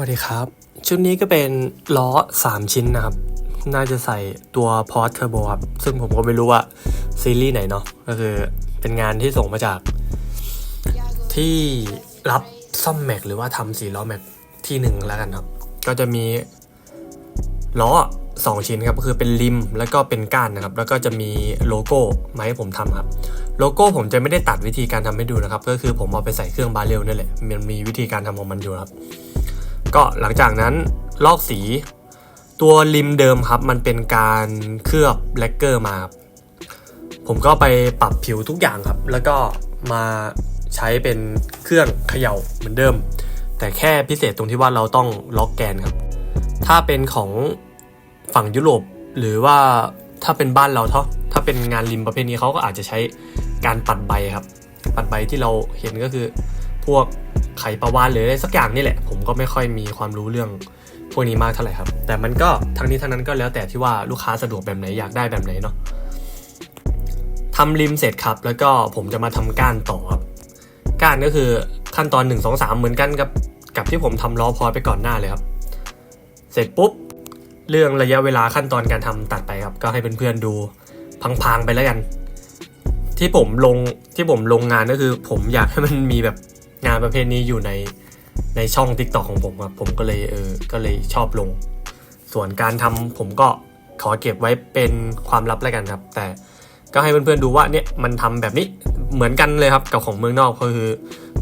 วัสดีครับ ชุดนี้ก็เป็นล้อ 3 ชิ้นนะครับ น่าจะใส่ตัวพอร์ตเทอร์โบครับ ซึ่งผมก็ไม่รู้ว่าซีรีส์ไหนเนาะก็คือเป็นงานที่ส่งมาจาก ที่รับซ่อมแม็กหรือว่าทำสีล้อแม็กที่หนึ่งแล้วกันครับ ก็จะมีล้อสองชิ้นครับก็คือเป็นริมแล้วก็เป็นก้านนะครับ แล้วก็จะมีโลโก้มาให้ผมทำครับโลโก้ผมจะไม่ได้ตัดวิธีการทำให้ดูนะครับ ก็คือผมเอาไปใส่เครื่องบาเรลนั่นแหละมันมีวิธีการทำของมันอยู่ครับ ก็หลังจากนั้นลอกสี ตัวริมเดิมครับ มันเป็นการเคลือบแลกเกอร์มาครับผมก็ไปปรับผิวทุกอย่างครับ แล้วก็มาใช้เป็นเครื่องเขย่าเหมือนเดิม แต่แค่พิเศษตรงที่ว่าเราต้องล็อกแกนครับ ถ้าเป็นของฝั่งยุโรปหรือว่าถ้าเป็นบ้านเราเท่าถ้าเป็นงานริมประเภทนี้เขาก็อาจจะใช้การปัดใบครับ ปัดใบที่เราเห็นก็คือพวก ไข่ปลาวานหรืออะไรสักอย่างนี่แหละ ผมก็ไม่ค่อยมีความรู้เรื่องพวกนี้มากเท่าไหร่ครับ แต่มันก็ทั้งนี้ทั้งนั้นก็แล้วแต่ที่ว่าลูกค้าสะดวกแบบไหนอยากได้แบบไหนเนาะทำริมเสร็จครับ แล้วก็ผมจะมาทำก้านต่อครับก้านก็คือขั้นตอน 1 2 3 เหมือนกันกับกับที่ผมทำล้อพอไปก่อนหน้าเลยครับ เสร็จปุ๊บเรื่องระยะเวลาขั้นตอนการทำตัดไปครับ ก็ให้เพื่อนๆดูพังๆไปแล้วกัน ที่ผมลงที่ผมลงงานก็คือ ผมอยากให้มันมีแบบ งานประเภทนี้อยู่ในในช่อง t ิ k t o k ของผมครับผมก็เลยเออก็เลยชอบลง ส่วนการทำผมก็ขอเก็บไว้เป็นความลับแล้วกันครับ แต่ก็ให้เพื่อนๆดูว่าเนี่ยมันทำแบบนี้เหมือนกันเลยครับกับของเมืองนอกก็คือ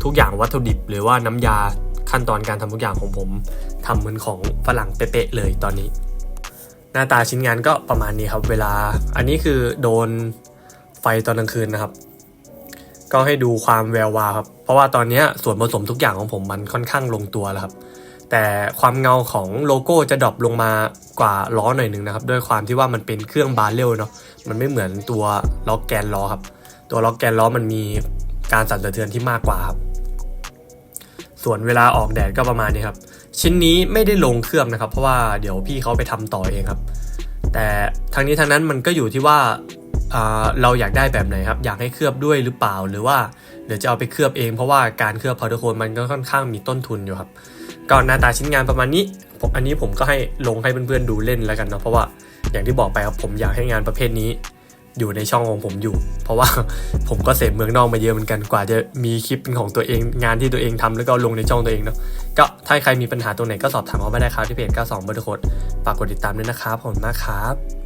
ทุกอย่างวัตถุดิบ หรือว่าน้ำยาขั้นตอนการทำทุกอย่างของผมทำเหมือนของฝรั่งเป๊ะๆเลยตอนนี้ หน้าตาชิ้นงานก็ประมาณนี้ครับ เวลาอันนี้คือโดนไฟตอนกลางคืนนะครับ ก็ให้ดูความแวววาวครับ เพราะว่าตอนนี้ส่วนผสมทุกอย่างของผมมันค่อนข้างลงตัวแล้วครับ แต่ความเงาของโลโก้จะดรอปลงมากว่าล้อหน่อยหนึ่งนะครับ ด้วยความที่ว่ามันเป็นเครื่องบาร์เรลเนาะ มันไม่เหมือนตัวล็อกแกนล้อครับ ตัวล็อกแกนล้อมันมีการสั่นสะเทือนที่มากกว่าครับ ส่วนเวลาออกแดดก็ประมาณนี้ครับ ชิ้นนี้ไม่ได้ลงเครื่องนะครับ เพราะว่าเดี๋ยวพี่เขาไปทำต่อเองครับ แต่ทางนี้ทางนั้นมันก็อยู่ที่ว่า เราอยากได้แบบไหนครับ อยากให้เคลือบด้วยหรือเปล่า หรือว่าเดี๋ยวจะเอาไปเคลือบเอง เพราะว่าการเคลือบพาวเดอร์โคนมันก็ค่อนข้างมีต้นทุนอยู่ครับก็หน้าตาชิ้นงานประมาณนี้ผมอันนี้ผมก็ให้ลงให้เพื่อนๆดูเล่นแล้วกันเนาะเพราะว่าอย่างที่บอกไปครับผมอยากให้งานประเภทนี้อยู่ในช่องของผมอยู่ เพราะว่าผมก็เสพเมืองนอกมาเยอะเหมือนกันกว่าจะมีคลิปเป็นของตัวเองงานที่ตัวเองทำแล้วก็ลงในช่องตัวเองเนาะก็ถ้าใครมีปัญหาตรงไหนก็สอบถามเขามาได้ครับที่เพจ92บอร์โคดฝากกดติดตามด้วยนะครับขอบคุณมากครับ